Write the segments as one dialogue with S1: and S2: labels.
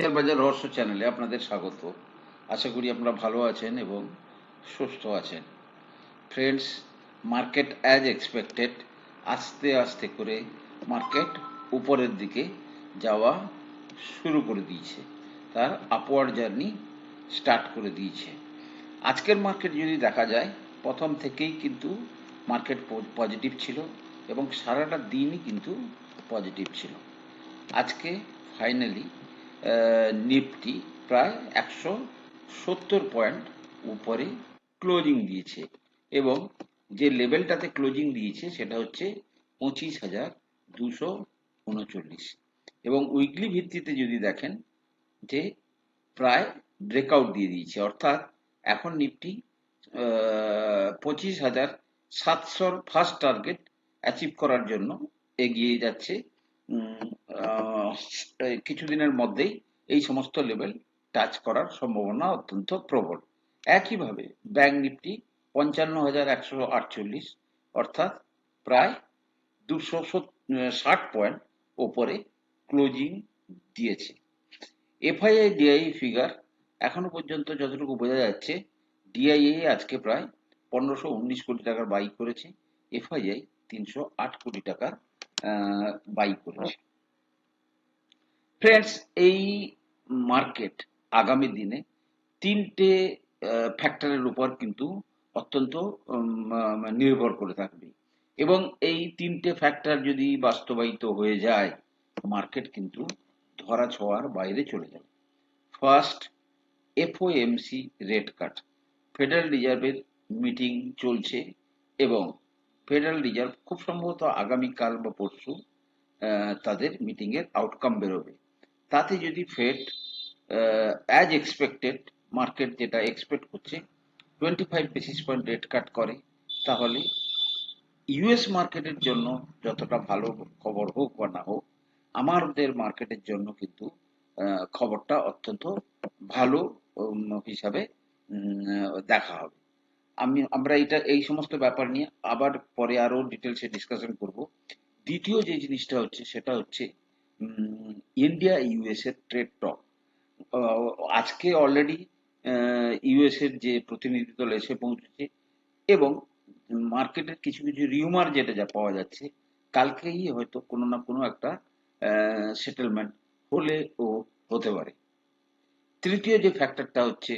S1: Share বাজার রহস্য চ্যানেলে আপনাদের স্বাগত। আশা করি আপনারা ভালো আছেন এবং সুস্থ আছেন। ফ্রেন্ডস মার্কেট অ্যাজ এক্সপেক্টেড আস্তে আস্তে করে মার্কেট উপরের দিকে যাওয়া শুরু করে দিয়েছে। তার আপওয়ার্ড জার্নি স্টার্ট করে দিয়েছে। আজকের মার্কেট যদি দেখা যায়, প্রথম থেকেই কিন্তু মার্কেট পজিটিভ ছিল এবং সারাটা দিনই কিন্তু পজিটিভ ছিল। আজকে ফাইনালি নিফটি প্রায় একশো সত্তর পয়েন্ট উপরে ক্লোজিং দিয়েছে এবং যে লেভেলটাতে ক্লোজিং দিয়েছে সেটা হচ্ছে পঁচিশ হাজার দুশো উনচল্লিশ। এবং উইকলি ভিত্তিতে যদি দেখেন যে প্রায় ব্রেকআউট দিয়ে দিয়েছে, অর্থাৎ এখন নিফটি পঁচিশ হাজার সাতশোর ফার্স্ট টার্গেট অ্যাচিভ করার জন্য এগিয়ে যাচ্ছে। কিছুদিনের মধ্যেই এই সমস্ত লেভেল টাচ করার সম্ভাবনা অত্যন্ত প্রবল। একইভাবে ব্যাংক নিফটি পঞ্চান্ন হাজার একশো আটচল্লিশ, অর্থাৎ প্রায় দুশো ষাট পয়েন্ট ওপরে ক্লোজিং দিয়েছে। এফআইআই ডিআই ফিগার এখনও পর্যন্ত যতটুকু বোঝা যাচ্ছে, ডিআইএ আজকে প্রায় পনেরোশো উনিশ কোটি টাকার বাই করেছে, এফআইআই তিনশো আট কোটি টাকার বাই করেছে। ফ্রেন্ডস এই মার্কেট আগামী দিনে তিনটে ফ্যাক্টরের উপর কিন্তু অত্যন্ত নির্ভর করে থাকবে। এবং এই তিনটে ফ্যাক্টর যদি বাস্তবায়িত হয়ে যায় মার্কেট কিন্তু ধরা ছোঁয়ার বাইরে চলে যাবে। First FOMC rate cut federal রিজার্ভের মিটিং চলছে এবং ফেডারেল রিজার্ভ খুব সম্ভবত আগামীকাল বা পরশু তাদের মিটিংয়ের আউটকাম বেরোবে। তাতে যদি ফেড অ্যাজ এক্সপেক্টেড মার্কেট যেটা এক্সপেক্ট করছে twenty five basis point rate cut করে, তাহলে ইউএস মার্কেটের জন্য যতটা ভালো খবর হোক বা না হোক, আমাদের মার্কেটের জন্য কিন্তু খবরটা অত্যন্ত ভালো হিসাবে দেখা হবে। আমি, আমরা এটা, এই সমস্ত ব্যাপার নিয়ে আবার পরে আরও ডিটেলসে ডিসকাশন করব। দ্বিতীয় যে জিনিসটা হচ্ছে, সেটা হচ্ছে ইন্ডিয়া ইউএস এর ট্রেড টক আজকে অলরেডি ইউএস এর যে প্রতিনিধি দল এসে পৌঁছেছে এবং মার্কেটের কিছু কিছু রিউমার যেটা যা পাওয়া যাচ্ছে, কালকেই হয়তো কোনো না কোনো একটা সেটেলমেন্ট হলে ও হতে পারে। তৃতীয় যে ফ্যাক্টরটা হচ্ছে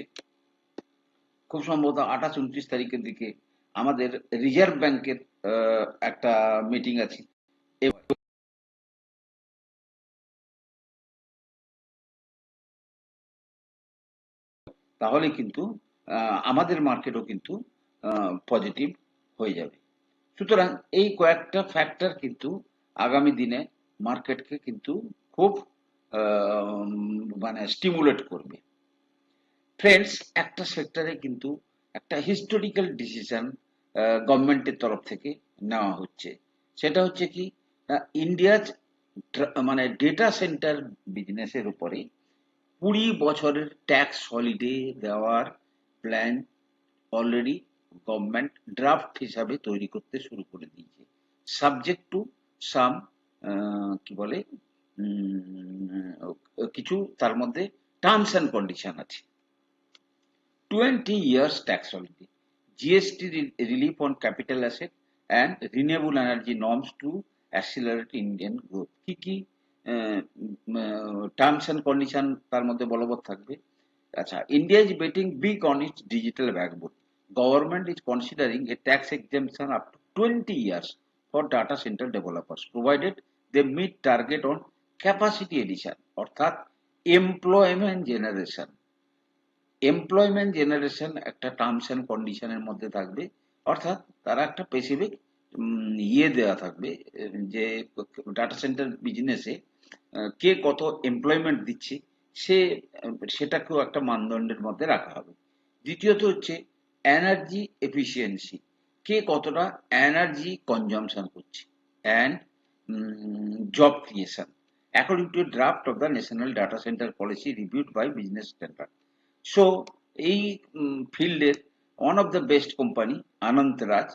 S1: খুব সম্ভবত আঠাশ, উনত্রিশ তারিখের দিকে আমাদের রিজার্ভ ব্যাংকের একটা মিটিং আছে। তাহলে কিন্তু আমাদের মার্কেটও কিন্তু পজিটিভ হয়ে যাবে। সুতরাং এই কয়েকটা ফ্যাক্টর কিন্তু আগামী দিনে মার্কেটকে কিন্তু খুব মানে স্টিমুলেট করবে। ফ্রেন্ডস একটা সেক্টরে কিন্তু একটা হিস্টোরিক্যাল ডিসিশন গভর্নমেন্টের তরফ থেকে নেওয়া হচ্ছে। সেটা হচ্ছে কি ইন্ডিয়ার মানে ডেটা সেন্টার বিজনেসের উপরে কুড়ি বছরের ট্যাক্স হলিডে দেওয়ার প্ল্যান অলরেডি গভর্নমেন্ট ড্রাফট হিসাবে তৈরি করতে শুরু করে দিয়েছে। সাবজেক্ট টু সাম কি বলে কিছু, তার মধ্যে টার্মস অ্যান্ড কন্ডিশন আছে। Twenty years tax holiday GST relief on capital asset and renewable energy norms to accelerate Indian growth কি কি টার্মস অ্যান্ড কন্ডিশন তার মধ্যে বলবৎ থাকবে? আচ্ছা India is betting big on its digital backbone government is considering a tax exemption up to twenty years for data center developers provided they meet target on capacity addition অর্থাৎ employment generation employment generation একটা terms and কন্ডিশনের মধ্যে থাকবে। অর্থাৎ তারা একটা specific ইয়ে দেওয়া থাকবে, যে ডাটা সেন্টার বিজনেসে কে কত এমপ্লয়মেন্ট দিচ্ছে, সে, সেটাকেও একটা মানদণ্ডের মধ্যে রাখা হবে। দ্বিতীয়ত হচ্ছে এনার্জি এফিসিয়েন্সি কে কতটা এনার্জি কনজামশন করছে and job creation according to draft of the national data center policy reviewed by business standard so এই ফিল্ডের one of the best company Anantraj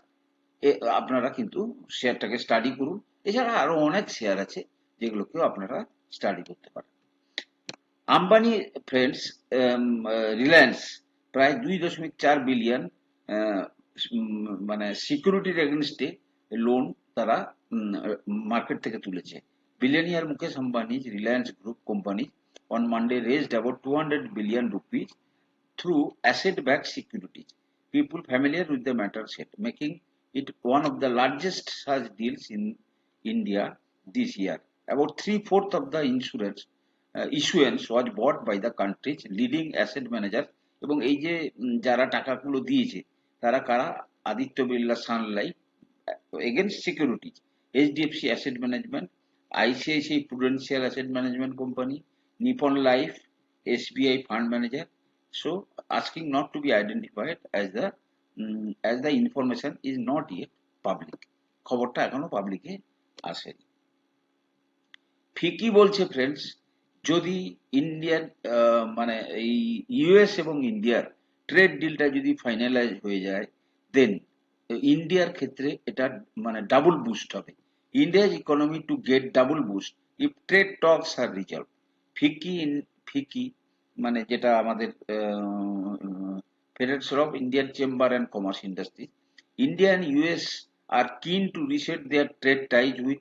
S1: আপনারা কিন্তু শেয়ারটাকে স্টাডি করুন। এছাড়া আরও অনেক শেয়ার আছে, যেগুলোকেও আপনারা স্টাডি করতে পারেন। আম্বানি ফ্রেন্ডস রিলায়েন্স প্রায় দুই দশমিক চার বিলিয়ন মানে সিকিউরিটির এগেনস্টে লোন তারা মার্কেট থেকে তুলেছে। Billionaire Mukesh Ambani Reliance group company on Monday raised about 200 billion rupees through asset-backed securities. People familiar with the matter said, making it one of the largest such deals in India this year. About three-fourths of the insurance uh, issuance was bought by the country's leading asset manager এবং এই যে যারা টাকাগুলো দিয়েছে তারা কারা Aditya Birla sunlight against securities HDFC asset management ICICI prudential asset management company nippon life sbi fund manager so asking not to be identified as the mm, as the information is not yet public. খবরটা এখনও পাবলিকে আসেনি। ফিকি বলছে friends যদি Indian মানে এই US এবং ইন্ডিয়ার ট্রেড ডিলটা যদি ফাইনালাইজ হয়ে যায় দেন ইন্ডিয়ার ক্ষেত্রে এটা মানে ডাবল বুস্ট হবে। India's economy to get double boost if trade talks are resolve FICCI FICCI মানে যেটা আমাদের federation of Indian chamber and commerce industry India and US are keen to reset their trade ties with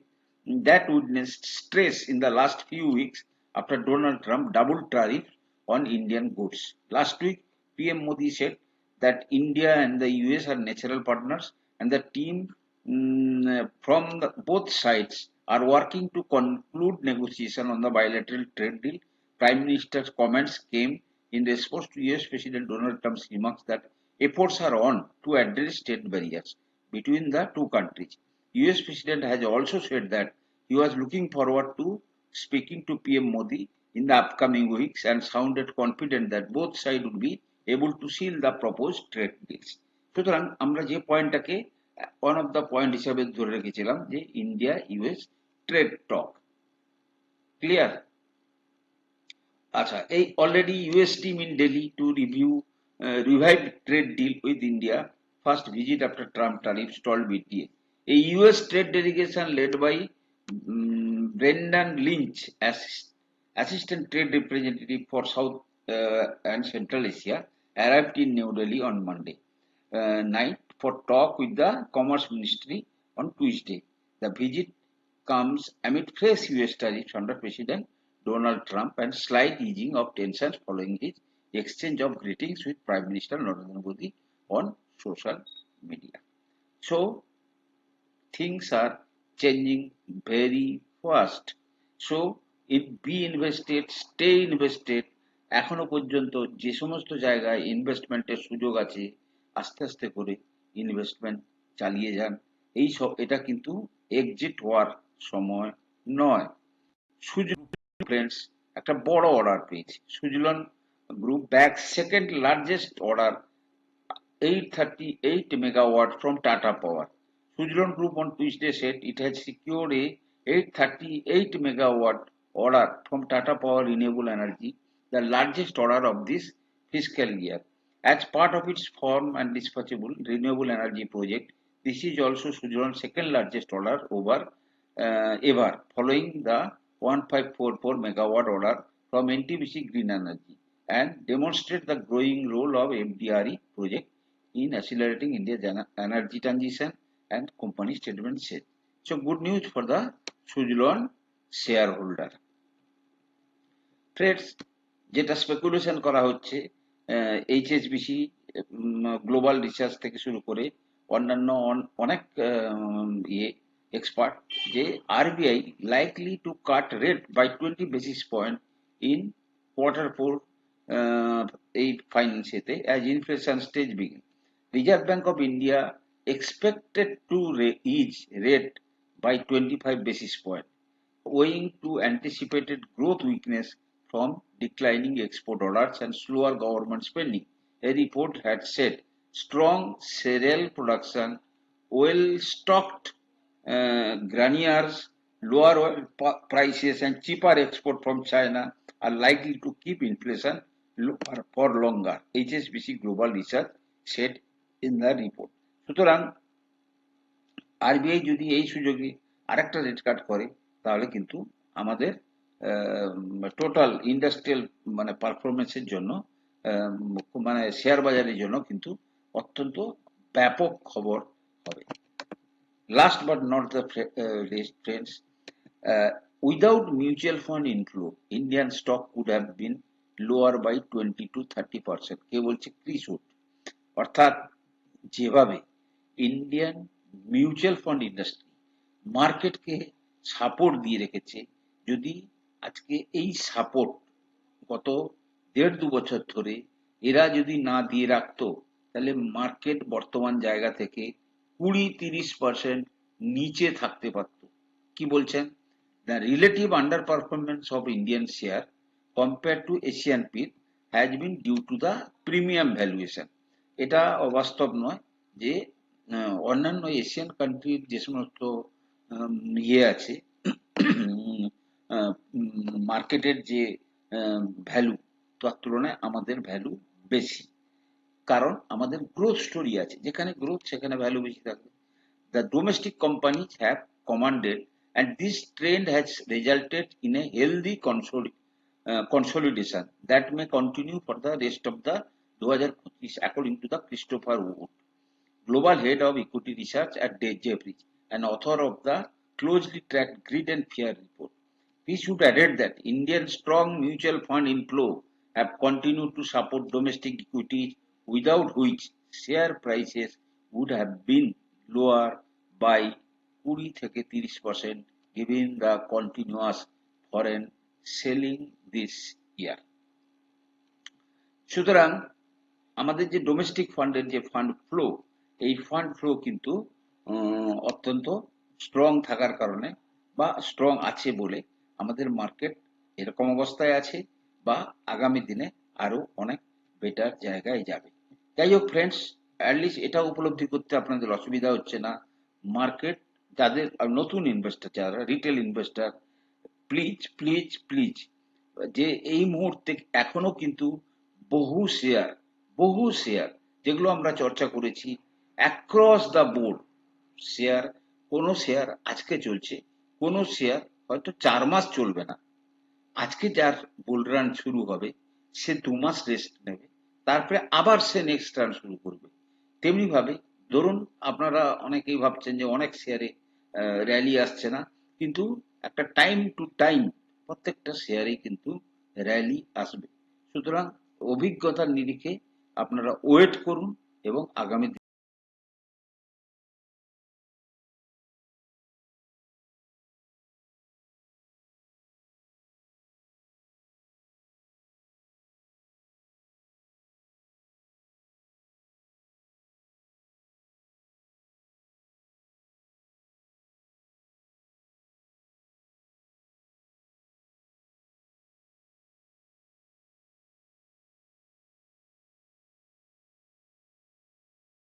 S1: that witnessed stress in the last few weeks after Donald Trump doubled tariff on Indian goods. Last week, PM Modi said that India and the US are natural partners and the team mm, from the, both sides are working to conclude negotiation on the bilateral trade deal. Prime Minister's comments came in response to US President Donald Trump's remarks that efforts are on to address trade barriers between the two countries. US President has also said that he was looking forward to speaking to PM Modi in the upcoming weeks and sounded confident that both sides would be able to seal the proposed trade deals. সুতরাং আমরা যে পয়েন্টটাকে one of the point হিসাবে ধরে রেখেছিলাম যে India US trade talk clear আচ্ছা এই already US team in Delhi to review revive trade deal with India first visit after Trump tariff stall BTA এই US trade delegation led by Brendan Lynch assistant trade representative for South uh, and Central Asia arrived in New Delhi on Monday uh, night for talk with the Commerce Ministry on Tuesday. The visit comes amid fresh US tariffs under President Donald Trump and slight easing of tensions following his exchange of greetings with Prime Minister Narendra Modi on social media. So, things are changing very fast. So, if be invested, stay invested, এখনও পর্যন্ত যে সমস্ত জায়গায় ইনভেস্টমেন্টের সুযোগ আছে আস্তে আস্তে করে ইনভেস্টমেন্ট চালিয়ে যান এই সব এটা কিন্তু এক্সিট হওয়ার সময় নয় সুজলন ফ্রেন্ডস একটা বড় অর্ডার পেয়েছে Suzlon group back second largest order 838 megawatt from Tata Power. Suzlon Group on Tuesday said it has secured a 838 megawatt order from Tata Power Renewable Energy, the largest order of this fiscal year. As part of its firm and dispatchable renewable energy project, this is also Suzlon's second largest order over uh, ever, following the 1544 megawatt order from NTPC Green Energy, and demonstrate the growing role of FDRE project in accelerating India's energy transition and company statement said. So good news for the Suzlon shareholder. Trades যেটা speculation করা হচ্ছে HSBC global research থেকে শুরু করে অন্যান্য on- অনেক ইয়ে expert J. RBI likely to cut rate by 20 basis point in quarter four uh, finance. Eh, as inflation stage begin. Reserve Bank of India expected to ease rate by 25 basis point owing to anticipated growth weakness from declining export orders and slower government spending. A report had said strong cereal production, well stocked granaries, lower prices, and cheaper export from China are likely to keep inflation for longer. HSBC Global Research said in the report. সুতরাং RBI যদি এই সুযোগে আরেকটা rate cut করে তাহলে কিন্তু আমাদের total industrial মানে পারফরমেন্সের জন্য মানে শেয়ার বাজারের জন্য কিন্তু অত্যন্ত ব্যাপক খবর হবে Last but not the uh, least, friends, uh, without mutual fund inflow, Indian stock could have been lower by 20 to 30 percent. কে বলছে ক্রিসুট অর্থাৎ যেভাবে ইন্ডিয়ান মিউচুয়াল ফান্ড ইন্ডাস্ট্রি মার্কেটকে সাপোর্ট দিয়ে রেখেছে যদি আজকে এই সাপোর্ট গত দেড় দু বছর ধরে এরা যদি না দিয়ে রাখতো তাহলে মার্কেট বর্তমান জায়গা থেকে কুড়ি তিরিশ পার্সেন্ট নিচে থাকতে পারত। কি বলছেন? The relative underperformance of Indian share compare to Asian peer has been due to the premium valuation এটা অবাস্তব নয় যে অন্যান্য এশিয়ান কান্ট্রির যে সমস্ত ইয়ে আছে মার্কেটের যে ভ্যালু তার তুলনায় আমাদের ভ্যালু বেশি। কারণ আমাদের গ্রোথ স্টোরি আছে যেখানে গ্রোথ সেখানে ভ্যালু বেশি থাকবে the domestic companies have commanded and this trend has resulted in a healthy consoli- uh, consolidation that may continue for the rest of the 2025 according to the Christopher Wood, global head of equity research at Jefferies and author of the closely tracked greed and fear report. We should add that Indian strong mutual fund inflow have continued to support domestic equities without which share prices would have been lower by 20 থেকে 30 percent, given the continuous foreign selling this year. সুতরাং আমাদের যে domestic ফান্ডের যে fund flow এই fund flow কিন্তু অত্যন্ত strong থাকার কারণে বা স্ট্রং আছে বলে আমাদের মার্কেট এরকম অবস্থায় আছে বা আগামী দিনে আরও অনেক বেটার জায়গায় যাবে যাই হোক ফ্রেন্ডস অ্যাটলিস্ট এটা উপলব্ধি করতে আপনাদের অসুবিধা হচ্ছে না। মার্কেট যাদের নতুন ইনভেস্টার যারা retail investor please please please যে এই মুহূর্তে এখনও কিন্তু বহু শেয়ার বহু শেয়ার যেগুলো আমরা চর্চা করেছি অ্যাক্রস দ্য বোর্ড শেয়ার কোনো শেয়ার আজকে চলছে, কোনো শেয়ার হয়তো চার মাস চলবে না। আজকে যার বুল রান শুরু হবে, সে দু মাস রেস্ট নেবে। তারপরে আবার সে নেক্সট টার্ন শুরু করবে। তেমনি ভাবে, ধরুন আপনারা অনেকেই ভাবছেন যে অনেক শেয়ারে র্যালি আসছে না, কিন্তু একটা টাইম টু টাইম প্রত্যেকটা শেয়ারে কিন্তু র্যালি আসবে। সুতরাং অভিজ্ঞতার নিরিখে আপনারা ওয়েট করুন এবং আগামী